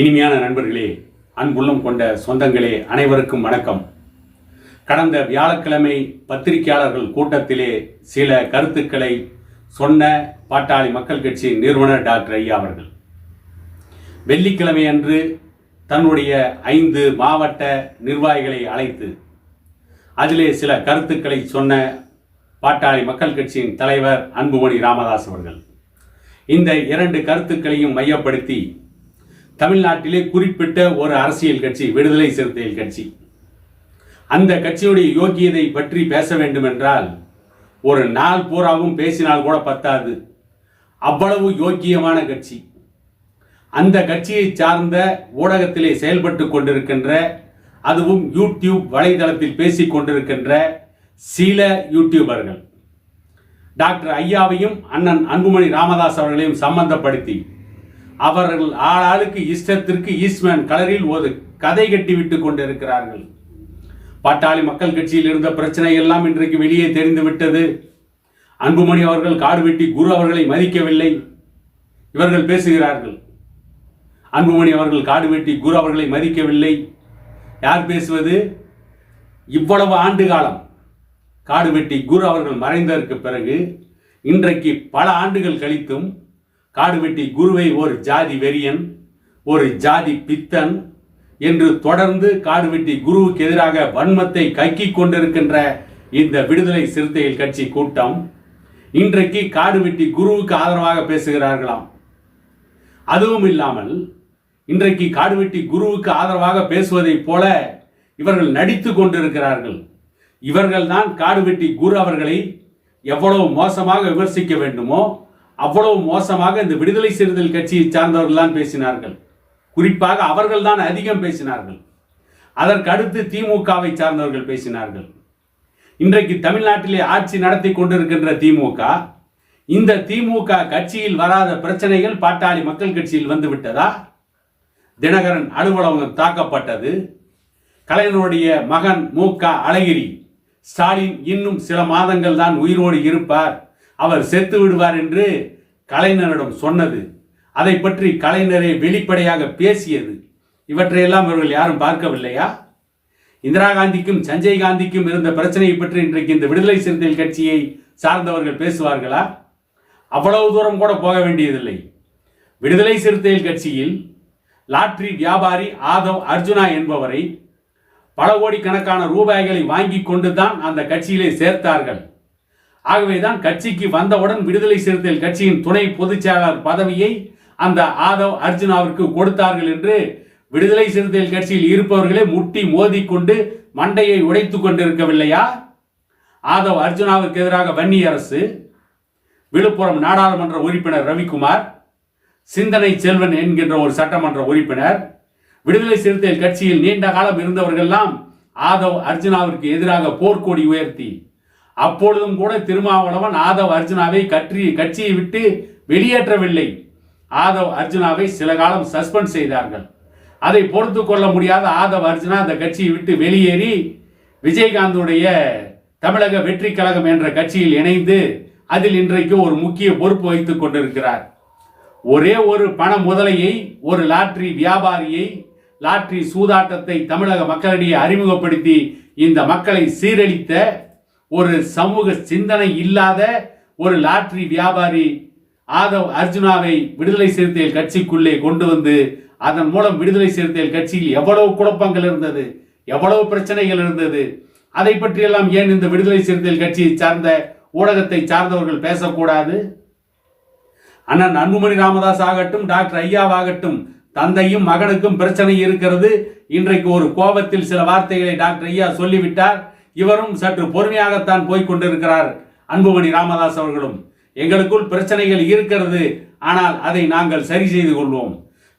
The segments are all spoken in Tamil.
இனிமையான நண்பர்களே அன்புள்ளம் கொண்ட சொந்தங்களே அனைவருக்கும் வணக்கம். கடந்த வியாழக்கிழமை பத்திரிகையாளர்கள் கூட்டத்திலே சில கருத்துக்களை சொன்ன பாட்டாளி மக்கள் கட்சியின் நிறுவனர் டாக்டர் ஐயா அவர்கள். வெள்ளிக்கிழமை அன்று தன்னுடைய ஐந்து மாவட்ட நிர்வாகிகளை அழைத்து அதிலே சில கருத்துக்களை சொன்ன பாட்டாளி மக்கள் கட்சியின் தலைவர் அன்புமணி ராமதாஸ் அவர்கள். இந்த இரண்டு கருத்துக்களையும் மையப்படுத்தி தமிழ்நாட்டிலே குறிப்பிட்ட ஒரு அரசியல் கட்சி விடுதலை சிறுத்தைகள் கட்சி. அந்த கட்சியுடைய யோக்கியதை பற்றி பேச வேண்டுமென்றால் ஒரு நாள் பூராவும் பேசினால் கூட பத்தாது. அவ்வளவு யோக்கியமான கட்சி. அந்த கட்சியை சார்ந்த ஊடகத்திலே செயல்பட்டு கொண்டிருக்கின்ற அதுவும் யூடியூப் வலைதளத்தில் பேசிக் கொண்டிருக்கின்ற சில யூடியூபர்கள். டாக்டர் ஐயாவையும் அண்ணன் அன்புமணி ராமதாஸ் அவர்களையும் சம்பந்தப்படுத்தி அவர்கள் ஆளாளுக்கு இஷ்டத்திற்கு ஈஸ்ட்மேன் கலரில் ஒரு கதை கட்டி விட்டு கொண்டிருக்கிறார்கள். பாட்டாளி மக்கள் கட்சியில் இருந்த பிரச்சனை எல்லாம் இன்றைக்கு வெளியே தெரிந்து விட்டது. அன்புமணி அவர்கள் காடு வெட்டி குரு அவர்களை மதிக்கவில்லை. இவர்கள் பேசுகிறார்கள். அன்புமணி அவர்கள் காடு வெட்டி குரு அவர்களை மதிக்கவில்லை. யார் பேசுவது? இவ்வளவு ஆண்டு காலம் காடு வெட்டி குரு அவர்கள் மறைந்ததற்கு பிறகு இன்றைக்கு பல ஆண்டுகள் கழித்தும் காடுவெட்டி குருவை ஒரு ஜாதி வெறியன் ஒரு ஜாதி பித்தன் என்று தொடர்ந்து காடுவெட்டி குருவுக்கு எதிராக வன்மத்தை கக்கிக் கொண்டிருக்கின்ற இந்த விடுதலை சிறுத்தைகள் கட்சி கூட்டம் இன்றைக்கு காடுவெட்டி குருவுக்கு ஆதரவாக பேசுகிறார்களாம். அதுவும் இல்லாமல் இன்றைக்கு காடுவெட்டி குருவுக்கு ஆதரவாக பேசுவதைப் போல இவர்கள் நடித்து கொண்டிருக்கிறார்கள். இவர்கள்தான் காடுவெட்டி குரு அவர்களை எவ்வளவு மோசமாக விமர்சிக்க வேண்டுமோ அவ்வளவு மோசமாக இந்த விடுதலை சிறுத்தைகள் கட்சியை சார்ந்தவர்கள்லாம் பேசினார்கள். குறிப்பாக அவர்கள் தான் அதிகம் பேசினார்கள். அதற்கு அடுத்து திமுகவை சார்ந்தவர்கள் பேசினார்கள். இன்றைக்கு தமிழ்நாட்டிலே ஆட்சி நடத்தி கொண்டிருக்கின்ற திமுக இந்த திமுக கட்சியில் வராத பிரச்சனைகள் பாட்டாளி மக்கள் கட்சியில் வந்துவிட்டதா தினகரன் அலுவலகம் தாக்கப்பட்டது. கலைஞருடைய மகன் மு க அழகிரி ஸ்டாலின் இன்னும் சில மாதங்கள் தான் உயிரோடு இருப்பார். அவர் செத்து விடுவார் என்று கலைஞரிடம் சொன்னது. அதை பற்றி கலைஞரை வெளிப்படையாக பேசியது. இவற்றையெல்லாம் இவர்கள் யாரும் பார்க்கவில்லையா? இந்திரா காந்திக்கும் சஞ்சய் காந்திக்கும் இருந்த பிரச்சனையை பற்றி இன்றைக்கு இந்த விடுதலை சிறுத்தைகள் கட்சியை சார்ந்தவர்கள் பேசுவார்களா? அவ்வளவு தூரம் கூட போக வேண்டியதில்லை. விடுதலை சிறுத்தைகள் கட்சியில் லாட்ரி வியாபாரி ஆதவ் அர்ஜுனா என்பவரை பல கோடிக்கணக்கான ரூபாய்களை வாங்கி கொண்டு தான் அந்த கட்சியிலே சேர்த்தார்கள். ஆகவேதான் கட்சிக்கு வந்தவுடன் விடுதலை சிறுத்தைகள் கட்சியின் துணை பொதுச் செயலாளர் பதவியை அந்த ஆதவ் அர்ஜுனாவிற்கு கொடுத்தார்கள் என்று விடுதலை சிறுத்தைகள் கட்சியில் இருப்பவர்களே முட்டி மோதிக்கொண்டு மண்டையை உடைத்துக் கொண்டிருக்கவில்லையா? ஆதவ் அர்ஜுனாவிற்கு எதிராக வன்னி அரசு விழுப்புரம் நாடாளுமன்ற உறுப்பினர் ரவிக்குமார் சிந்தனை செல்வன் என்கின்ற ஒரு சட்டமன்ற உறுப்பினர் விடுதலை சிறுத்தைகள் கட்சியில் நீண்ட காலம் இருந்தவர்கள்லாம் ஆதவ் அர்ஜுனாவிற்கு எதிராக போர்க்கொடி உயர்த்தி அப்பொழுதும் கூட திருமாவளவன் ஆதவ் அர்ஜுனாவை கற்றி கட்சியை விட்டு வெளியேற்றவில்லை. ஆதவ் அர்ஜுனாவை சில காலம் சஸ்பெண்ட் செய்தார்கள். அதை பொறுத்து கொள்ள முடியாத ஆதவ் அர்ஜுனா அந்த கட்சியை விட்டு வெளியேறி விஜயகாந்துடைய தமிழக வெற்றி கழகம் என்ற கட்சியில் இணைந்து அதில் இன்றைக்கு ஒரு முக்கிய பொறுப்பு வைத்துக் கொண்டிருக்கிறார். ஒரே ஒரு பண முதலையை ஒரு லாட்ரி வியாபாரியை லாட்ரி சூதாட்டத்தை தமிழக மக்களிடையே அறிமுகப்படுத்தி இந்த மக்களை சீரழித்த ஒரு சமூக சிந்தனை இல்லாத ஒரு லாட்ரி வியாபாரி ஆதவ் அர்ஜுனாவை விடுதலை சிறுத்தைகள் கட்சிக்குள்ளே கொண்டு வந்து அதன் மூலம் விடுதலை சிறுத்தைகள் கட்சியில் எவ்வளவு குழப்பங்கள் இருந்தது எவ்வளவு பிரச்சனைகள் இருந்தது அதை பற்றியெல்லாம் ஏன் இந்த விடுதலை சிறுத்தைகள் கட்சியை சார்ந்த ஊடகத்தை சார்ந்தவர்கள் பேசக்கூடாது? அண்ணன் அன்புமணி ராமதாஸ் ஆகட்டும் டாக்டர் ஐயாவாகட்டும் தந்தையும் மகனுக்கும் பிரச்சனை இருக்கிறது. இன்றைக்கு ஒரு கோபத்தில் சில வார்த்தைகளை டாக்டர் ஐயா சொல்லிவிட்டார். இவரும் சற்று பொறுமையாகத்தான் போய் கொண்டிருக்கிறார். அன்புமணி ராமதாஸ் அவர்களும் எங்களுக்குள் பிரச்சனைகள் இருக்கிறது ஆனால் அதை நாங்கள் சரி செய்து கொள்வோம்.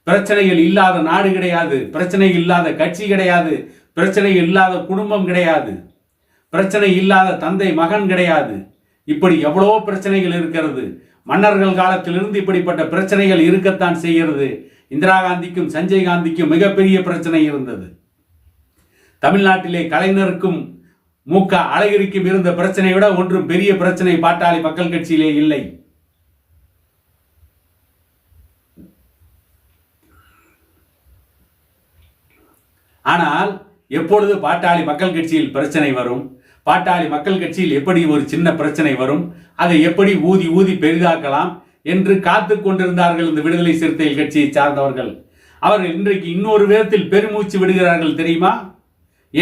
பிரச்சனைகள் இல்லாத நாடு கிடையாது பிரச்சனை இல்லாத கட்சி கிடையாது பிரச்சனை இல்லாத குடும்பம் கிடையாது பிரச்சனை இல்லாத தந்தை மகன் கிடையாது. இப்படி எவ்வளவோ பிரச்சனைகள் இருக்கிறது. மன்னர்கள் காலத்திலிருந்து இப்படிப்பட்ட பிரச்சனைகள் இருக்கத்தான் செய்கிறது. இந்திரா காந்திக்கும் சஞ்சய் காந்திக்கும் மிகப்பெரிய பிரச்சனை இருந்தது. தமிழ்நாட்டிலே கலைஞருக்கும் மு க அழகிரிக்கும் இருந்த பிரச்சனை விட ஒன்றும் பெரிய பிரச்சனை பாட்டாளி மக்கள் கட்சியிலே இல்லை. ஆனால் எப்பொழுது பாட்டாளி மக்கள் கட்சியில் பிரச்சனை வரும்? பாட்டாளி மக்கள் கட்சியில் எப்படி ஒரு சின்ன பிரச்சனை வரும்? அதை எப்படி ஊதி ஊதி பெரிதாக்கலாம்? என்று காத்து கொண்டிருந்தார்கள் இந்த விடுதலை சிறுத்தைகள் கட்சியை சார்ந்தவர்கள். அவர்கள் இன்றைக்கு இன்னொரு விதத்தில் பெருமூச்சு விடுகிறார்கள் தெரியுமா?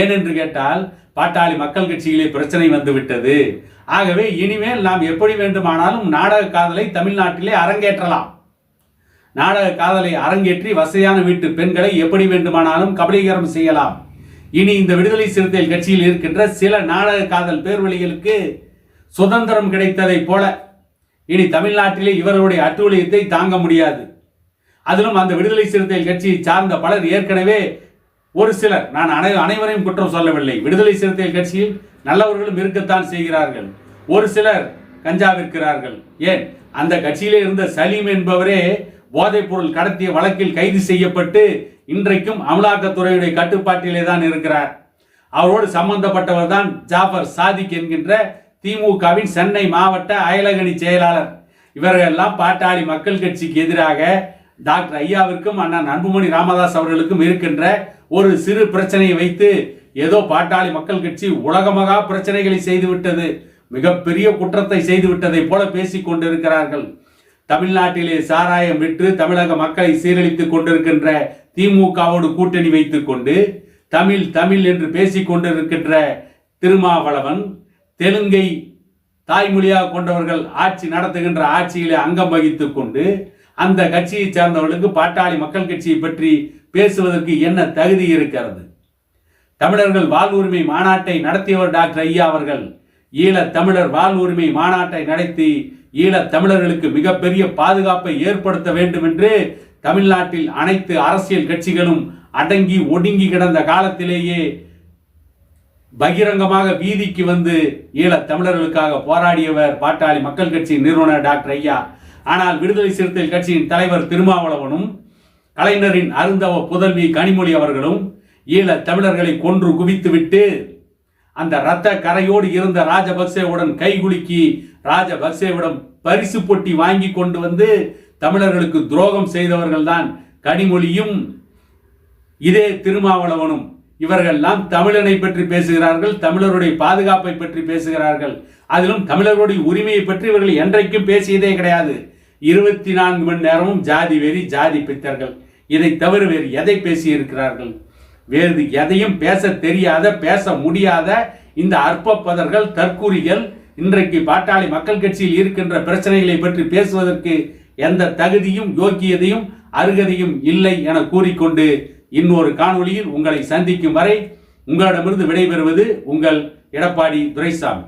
ஏனென்று கேட்டால் பாட்டாளி மக்கள் கட்சியிலே பிரச்சனை வந்துவிட்டது. ஆகவே இனிமேல் நாம் எப்படி வேண்டுமானாலும் நாடக காதலை தமிழ்நாட்டிலே அரங்கேற்றலாம். நாடக காதலை அரங்கேற்றி வசதியான வீட்டு பெண்களை எப்படி வேண்டுமானாலும் கபலீகரம் செய்யலாம். இனி இந்த விடுதலை சிறுத்தைகள் கட்சியில் இருக்கின்ற சில நாடக காதல் பேர்வழிகளுக்கு சுதந்திரம் கிடைத்ததைப் போல இனி தமிழ்நாட்டிலே இவர்களுடைய அட்டூழியத்தை தாங்க முடியாது. அதிலும் அந்த விடுதலை சிறுத்தைகள் கட்சியை சார்ந்த பலர் ஏற்கனவே ஒரு சிலர் நான் அனை அனைவரையும் குற்றம் சொல்லவில்லை. விடுதலை சிறுத்தைகள் கட்சியில் நல்லவர்களும் இருக்கத்தான் செய்கிறார்கள். ஒரு சிலர் கஞ்சா விற்கிறார்கள். ஏன்? அந்த கட்சியிலே இருந்த சலீம் என்பவரே போதைப் பொருள் கடத்திய வழக்கில் கைது செய்யப்பட்டு இன்றைக்கும் அமலாக்கத்துறையுடைய கட்டுப்பாட்டிலே தான் இருக்கிறார். அவரோடு சம்பந்தப்பட்டவர் தான் ஜாஃபர் சாதிக் என்கின்ற திமுகவின் சென்னை மாவட்ட அயலகணி செயலாளர். இவர்கள் எல்லாம் பாட்டாளி மக்கள் கட்சிக்கு எதிராக டாக்டர் ஐயாவிற்கும் அண்ணன் அன்புமணி ராமதாஸ் அவர்களுக்கும் இருக்கின்ற ஒரு சிறு பிரச்சனையை வைத்து ஏதோ பாட்டாளி மக்கள் கட்சி உலகமகா பிரச்சனைகளை செய்துவிட்டது மிகப்பெரிய குற்றத்தை செய்துவிட்டதை போல பேசிக் கொண்டிருக்கிறார்கள். தமிழ்நாட்டிலே சாராயம் விற்று தமிழக மக்களை சீரழித்துக் கொண்டிருக்கின்ற திமுகவோடு கூட்டணி வைத்துக் கொண்டு தமிழ் தமிழ் என்று பேசிக் கொண்டிருக்கின்ற திருமாவளவன் தெலுங்கை தாய்மொழியாக கொண்டவர்கள் ஆட்சி நடத்துகின்ற ஆட்சியிலே அங்கம் வகித்துக் கொண்டு அந்த கட்சியை சார்ந்தவர்களுக்கு பாட்டாளி மக்கள் கட்சியை பற்றி பேசுவதற்கு என்ன தகுதி இருக்கிறது? தமிழர்கள் வாழ்வுரிமை மாநாட்டை நடத்தியவர் டாக்டர் ஐயா அவர்கள் ஈழத் தமிழர் வாழ்வுரிமை மாநாட்டை நடத்தி ஈழத் தமிழர்களுக்கு மிகப்பெரிய பாதுகாப்பை ஏற்படுத்த வேண்டும் என்று தமிழ்நாட்டில் அனைத்து அரசியல் கட்சிகளும் அடங்கி ஒடுங்கி கிடந்த காலத்திலேயே பகிரங்கமாக வீதிக்கு வந்து ஈழத் தமிழர்களுக்காக போராடியவர் பாட்டாளி மக்கள் கட்சியின் நிறுவனர் டாக்டர் ஐயா. ஆனால் விடுதலை சிறுத்தைகள் கட்சியின் தலைவர் திருமாவளவனும் கலைஞரின் அருந்தவ புதல்வி கனிமொழி அவர்களும் ஈழத் தமிழர்களை கொன்று குவித்துவிட்டு அந்த இரத்த கரையோடு இருந்த ராஜபக்சேவுடன் கைகுலுக்கி ராஜபக்சேவிடம் பரிசு பொட்டி வாங்கி கொண்டு வந்து தமிழர்களுக்கு துரோகம் செய்தவர்கள் தான் கனிமொழியும் இதே திருமாவளவனும். இவர்கள்லாம் தமிழனை பற்றி பேசுகிறார்கள் தமிழருடைய பாதுகாப்பை பற்றி பேசுகிறார்கள். அதிலும் தமிழர்களுடைய உரிமையை பற்றி இவர்கள் என்றைக்கும் பேசியதே கிடையாது. இருபத்தி நான்கு மணி நேரமும் ஜாதி வெறி ஜாதி பித்தர்கள். இதை தவிர வேறு எதை பேசியிருக்கிறார்கள்? வேறு எதையும் பேச தெரியாத பேச முடியாத இந்த அற்பப்பதர்கள் தற்கூறிகள் இன்றைக்கு பாட்டாளி மக்கள் கட்சியில் இருக்கின்ற பிரச்சனைகளை பற்றி பேசுவதற்கு எந்த தகுதியும் யோக்கியதையும் அருகதையும் இல்லை என கூறிக்கொண்டு இன்னொரு காணொளியில் உங்களை சந்திக்கும் வரை உங்களிடமிருந்து விடைபெறுவது உங்கள் எடப்பாடி துரைசாமி.